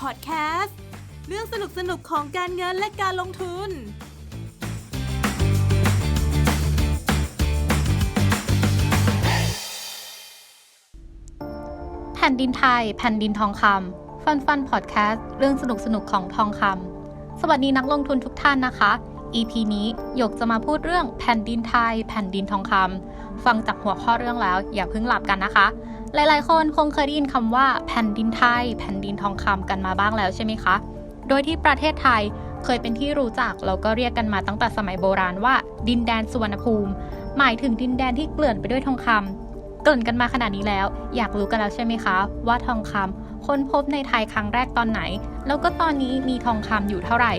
พอดแคสต์เรื่องสนุกสนุกของการเงินและการลงทุน แผ่นดินไทย แผ่นดินทองคำฟันฟันพอดแคสต์เรื่องสนุกสนุกของทองคำสวัสดีนักลงทุนทุกท่านนะคะ EP นี้หยกจะมาพูดเรื่องแผ่นดินไทย แผ่นดินทองคำฟังจากหัวข้อเรื่องแล้ว อย่าเพิ่งหลับกันนะคะหลายๆ คนคงเคยได้ยินคำว่าแผ่นดินไทย แผ่นดินทองคำกันมาบ้างแล้วใช่ไหมคะ โดยที่ประเทศไทยเคยเป็นที่รู้จักแล้วก็เรียกกันมาตั้งแต่สมัยโบราณว่า ดินแดนสุวรรณภูมิ หมายถึงดินแดนที่เกลื่อนไปด้วยทองคำเกริ่อนกันมาขนาดนี้แล้ว อยากรู้กันแล้วใช่ไหมคะ ว่าทองคำค้นพบในไทยครั้งแรกตอนไหน แล้วก็ตอนนี้มีทองคำอยู่เท่าไหร่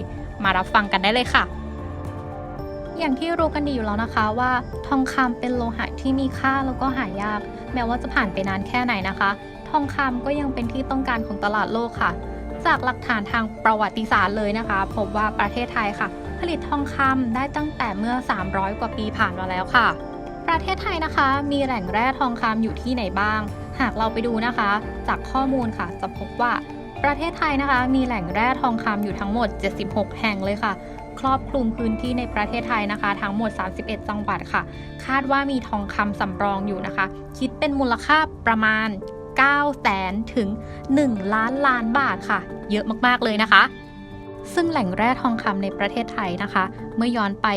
มารับฟังกันได้เลยค่ะ อย่างที่รู้กันดีอยู่แล้วนะคะว่า ทองคำเป็นโลหะที่มีค่าแล้วก็หายาก แม้ว่าจะผ่านไปนานแค่ไหนนะคะ ทองคำก็ยังเป็นที่ต้องการของตลาดโลกค่ะ จากหลักฐานทางประวัติศาสตร์เลยนะคะ พบว่าประเทศไทยค่ะ ผลิตทองคำได้ตั้งแต่เมื่อ 300 กว่าปีผ่านมาแล้วค่ะ ประเทศไทยนะคะ มีแหล่งแร่ทองคำอยู่ที่ไหนบ้าง หากเราไปดูนะคะ จากข้อมูลค่ะจะพบว่าประเทศไทยนะคะมีแหล่งแร่ทองคำอยู่ทั้งหมด 76 แห่งเลยค่ะ ครอบคลุมพื้นที่ในประเทศไทยนะคะ ทั้งหมด 31 จังหวัดค่ะ คาดว่ามีทองคำสำรองอยู่นะคะ คิดเป็นมูลค่าประมาณ9แสนถึง 1 ล้านล้านบาทค่ะ เยอะมากๆเลยนะคะ ซึ่งแหล่งแร่ทองคำในประเทศไทยนะคะ เมื่อย้อนไป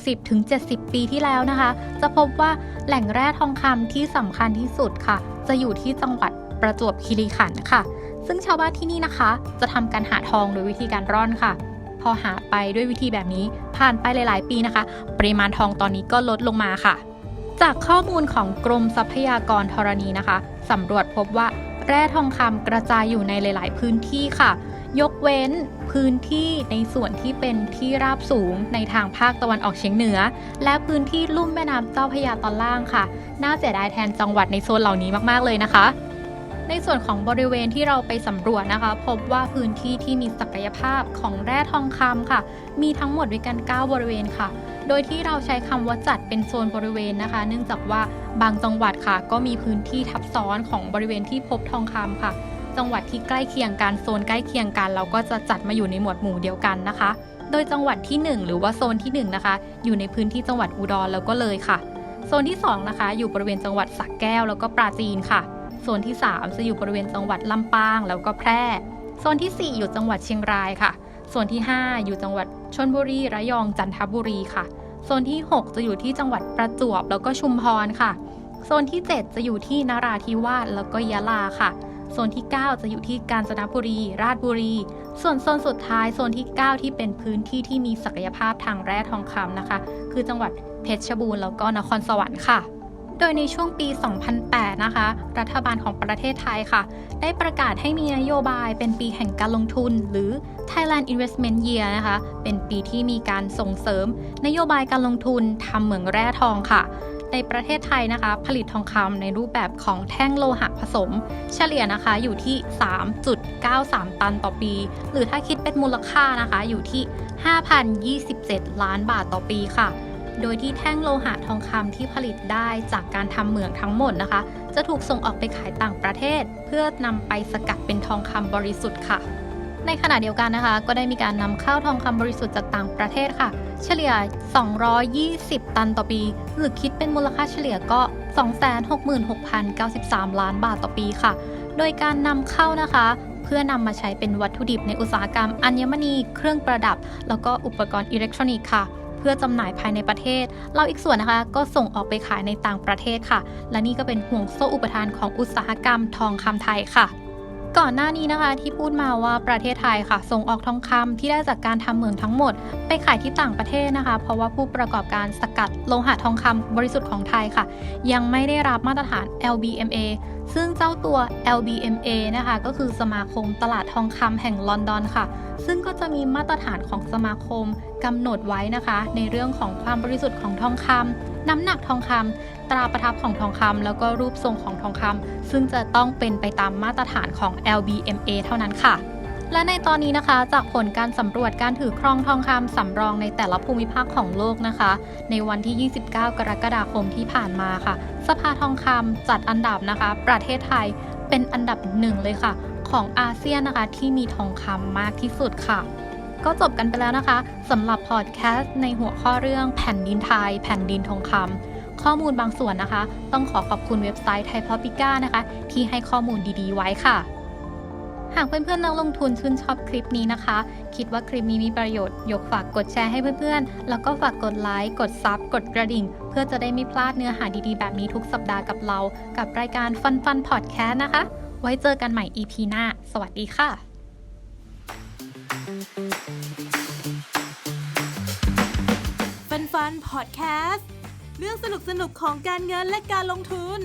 60-70 ปีที่แล้วนะคะ จะพบว่าแหล่งแร่ทองคำที่สำคัญที่สุดค่ะ จะอยู่ที่จังหวัดประจวบคีรีขันธ์ค่ะ ซึ่งชาวบ้านที่นี่นะคะ จะทำการหาทองโดยวิธีการร่อนค่ะ พอหาไปด้วยวิธีแบบนี้ ผ่านไปหลาย ๆ ปีนะคะ ปริมาณทองตอนนี้ก็ลดลงมาค่ะ จากข้อมูลของกรมทรัพยากรธรณีนะคะสำรวจพบว่าแร่ทองคำกระจายอยู่ในหลาย ๆ พื้นที่ค่ะ ยกเว้นพื้นที่ในส่วนที่เป็นที่ราบสูงในทางภาคตะวันออกเฉียงเหนือ และพื้นที่ลุ่มแม่น้ำเจ้าพระยาตอนล่างค่ะ น่าเสียดายแทนจังหวัดในโซนเหล่านี้มาก ๆ เลยนะคะ ในส่วนของบริเวณที่เราไปสำรวจนะคะ พบว่าพื้นที่ที่มีศักยภาพของแร่ทองคำค่ะ มีทั้งหมดด้วยกัน 9 บริเวณค่ะ โดยที่เราใช้คำว่าจัดเป็นโซนบริเวณนะคะ เนื่องจากว่าบางจังหวัดค่ะ ก็มีพื้นที่ทับซ้อนของบริเวณที่พบทองคำค่ะ จังหวัดที่ใกล้เคียงกันโซนใกล้เคียงกัน เราก็จะจัดมาอยู่ในหมวดหมู่เดียวกันนะคะ โดยจังหวัดที่ 1 หรือว่าโซนที่ 1 นะคะ อยู่ในพื้นที่จังหวัดอุดรแล้วก็เลยค่ะ โซนที่2นะคะอยู่บริเวณจังหวัดสระแก้วแล้วก็ปราจีนค่ะ โซนที่ 3 จะอยู่บริเวณจังหวัดลำปางแล้วก็แพร่ โซนที่ 4 อยู่จังหวัดเชียงรายค่ะ โซนที่ 5 อยู่จังหวัดชลบุรีระยองจันทบุรีค่ะ โซนที่ 6 จะอยู่ที่จังหวัดประจวบแล้วก็ชุมพรค่ะ โซนที่ 7 จะอยู่ที่นราธิวาสแล้วก็ยะลาค่ะ โซนที่ 9 จะอยู่ที่กาญจนบุรี ราชบุรี ส่วนโซนสุดท้ายโซนที่ 9 ที่เป็นพื้นที่ที่มีศักยภาพทางแร่ทองคำนะคะ คือจังหวัดเพชรบูรณ์แล้วก็นครสวรรค์ค่ะ โดยในช่วงปี 2008 นะคะ รัฐบาลของประเทศไทยค่ะ ได้ประกาศให้มีนโยบายเป็นปีแห่งการลงทุน หรือ Thailand Investment Year นะคะ เป็นปีที่มีการส่งเสริม นโยบายการลงทุนทำเหมืองแร่ทองค่ะ ในประเทศไทยนะคะ ผลิตทองคำในรูปแบบของแท่งโลหะผสม เฉลี่ยนะคะอยู่ที่ 3.93 ตันต่อปี หรือถ้าคิดเป็นมูลค่านะคะอยู่ที่ 5,027 ล้านบาทต่อปีค่ะ โดยที่แท่งโลหะทองคำที่ผลิตได้จากการทำเหมืองทั้งหมดนะคะ จะถูกส่งออกไปขายต่างประเทศ เพื่อนำไปสกัดเป็นทองคำบริสุทธิ์ค่ะ ในขณะเดียวกันนะคะ ก็ได้มีการนำเข้าทองคำบริสุทธิ์จากต่างประเทศค่ะ เฉลี่ย 220 ตันต่อปี หรือคิดเป็นมูลค่าเฉลี่ยก็ 266,093 ล้านบาทต่อปีค่ะ โดยการนำเข้านะคะเพื่อนำมาใช้เป็นวัตถุดิบในอุตสาหกรรมอัญมณี เครื่องประดับ แล้วก็อุปกรณ์อิเล็กทรอนิกส์ค่ะ พื่อจำหน่ายภายในประเทศ เราอีกส่วนนะคะก็ส่งออกไปขายในต่างประเทศค่ะ และนี่ก็เป็นห่วงโซ่อุปทานของอุตสาหกรรมทองคำไทยค่ะ ก่อนหน้านี้นะคะที่พูดมาว่าประเทศไทยค่ะ ส่งออกทองคำที่ได้จากการทำเหมืองทั้งหมด ไปขายที่ต่างประเทศนะคะ เพราะว่าผู้ประกอบการสกัดโลหะทองคำบริสุทธิ์ของไทยค่ะ ยังไม่ได้รับมาตรฐาน LBMA ซึ่งเจ้าตัว LBMA นะคะ ก็คือสมาคมตลาดทองคำแห่งลอนดอนค่ะ ซึ่งก็จะมีมาตรฐานของสมาคมกำหนดไว้นะคะ ในเรื่องของความบริสุทธิ์ของทองคำ น้ำหนักทองคำตราประทับของทองคำแล้วก็รูปทรงของทองคำซึ่งจะต้องเป็นไปตามมาตรฐานของ LBMA เท่านั้นค่ะ และในตอนนี้นะคะ จากผลการสำรวจการถือครองทองคำสำรองในแต่ละภูมิภาคของโลกนะคะ ในวันที่ 29 กรกฎาคมที่ผ่านมาค่ะ สภาทองคำจัดอันดับนะคะ ประเทศไทยเป็นอันดับหนึ่งเลยค่ะขของอาเซียนนะคะที่มีทองคำมากที่สุดค่ะ ก็จบกันไปแล้วนะคะสำหรับพอดแคสต์ในหัวข้อเรื่องแผ่นดินไทย แผ่นดินทองคำข้อมูลบางส่วนนะคะ ต้องขอขอบคุณเว็บไซต์ไทยพอปิก้านะคะ ที่ให้ข้อมูลดีๆ ไว้ค่ะ หากเพื่อนๆนักลงทุนชื่นชอบคลิปนี้นะคะ คิดว่าคลิปนี้มีประโยชน์ ยกฝากกดแชร์ให้เพื่อนๆ แล้วก็ฝากกดไลค์กดซับกดกระดิ่ง เพื่อจะได้ไม่พลาดเนื้อหาดีๆ แบบนี้ทุกสัปดาห์กับเรา กับรายการฟันฟันพอดแคสต์นะคะ ไว้เจอกันใหม่ EP หน้า สวัสดีค่ะ ฟันฟันพอดแคสต์เรื่องสนุกสนุกของการเงินและการลงทุน